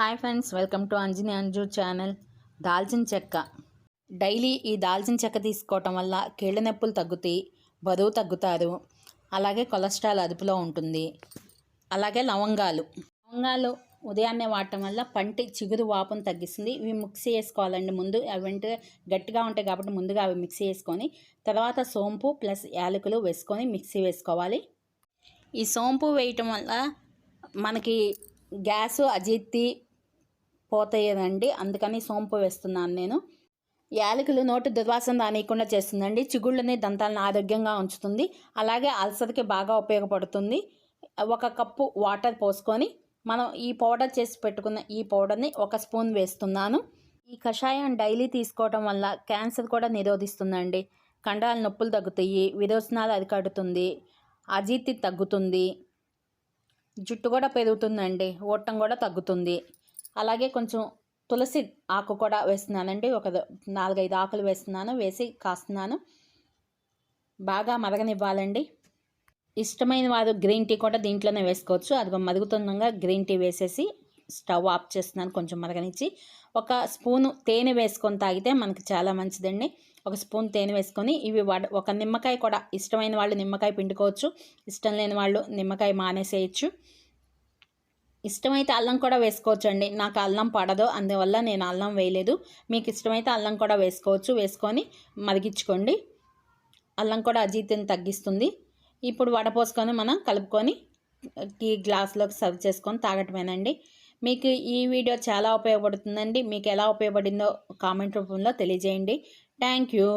Hi friends welcome to Anjani Anju channel. దాల్చిన చెక్క. Daily ఈ దాల్చిన చెక్క తీసుకోవటం వల్ల కీళ్ళ నొప్పులు తగ్గుతాయి బరువు తగ్గుతారు. అలాగే కొలెస్ట్రాల్ అదుపులో ఉంటుంది. అలాగే లవంగాలు. లవంగాలు ఉదయాన్నే వాడటం వల్ల పంటి చిగురు వాపును తగ్గిస్తుంది. ఇవి మిక్సీ వేసుకోవాలండి ముందు. అవి వెంటనే గట్టిగా ఉంటాయి కాబట్టి ముందుగా అవి మిక్సీ చేసుకొని తర్వాత సోంపు ప్లస్ యాలకులు వేసుకొని మిక్సీ వేసుకోవాలి. ఈ సోంపు వేయటం వల్ల మనకి గ్యాస్ అజీర్తి పోతాయనండి అందుకని సోంపు వేస్తున్నాను నేను. యాలకులు నోటి దుర్వాసన రానియకుండా చేస్తుందండి. చిగుళ్ళని దంతాలను ఆరోగ్యంగా ఉంచుతుంది. అలాగే అల్సర్కి బాగా ఉపయోగపడుతుంది. ఒక కప్పు వాటర్ పోసుకొని మనం ఈ పౌడర్ చేసి పెట్టుకున్న ఈ పౌడర్ని ఒక స్పూన్ వేస్తున్నాను. ఈ కషాయం డైలీ తీసుకోవడం వల్ల క్యాన్సర్ కూడా నిరోధిస్తుందండి. కండరాల నొప్పులు తగ్గుతాయి. విరోచనాలు అరికడుతుంది. అజీర్తి తగ్గుతుంది. జుట్టు కూడా పెరుగుతుందండి. ఓటం కూడా తగ్గుతుంది. అలాగే కొంచెం తులసి ఆకు కూడా వేస్తున్నానండి. ఒక నాలుగైదు ఆకులు వేస్తున్నాను వేసి కాస్తున్నాను. బాగా మరగనివ్వాలండి. ఇష్టమైన వారు గ్రీన్ టీ కూడా దీంట్లోనే వేసుకోవచ్చు. అది మరుగుతుండగా గ్రీన్ టీ వేసేసి స్టవ్ ఆఫ్ చేస్తున్నాను కొంచెం మరగనిచ్చి. ఒక స్పూను తేనె వేసుకొని తాగితే మనకి చాలా మంచిదండి. ఒక స్పూన్ తేనె వేసుకొని ఇవి వడ ఒక నిమ్మకాయ కూడా ఇష్టమైన వాళ్ళు నిమ్మకాయ పిండుకోవచ్చు. ఇష్టం లేని వాళ్ళు నిమ్మకాయ మానేసేయచ్చు. ఇష్టమైతే అల్లం కూడా వేసుకోవచ్చు అండి నాకు అల్లం పడదు అందువల్ల నేను అల్లం వేయలేదు. మీకు ఇష్టమైతే అల్లం కూడా వేసుకోవచ్చు. వేసుకొని మరిగించుకోండి. అల్లం కూడా అజీతిని తగ్గిస్తుంది. ఇప్పుడు వడపోసుకొని మనం కలుపుకొని టీ గ్లాస్లోకి సర్వ్ చేసుకొని తాగటమేనండి. మీకు ఈ వీడియో చాలా ఉపయోగపడుతుందండి. మీకు ఎలా ఉపయోగపడిందో కామెంట్ రూపంలో తెలియజేయండి. Thank you.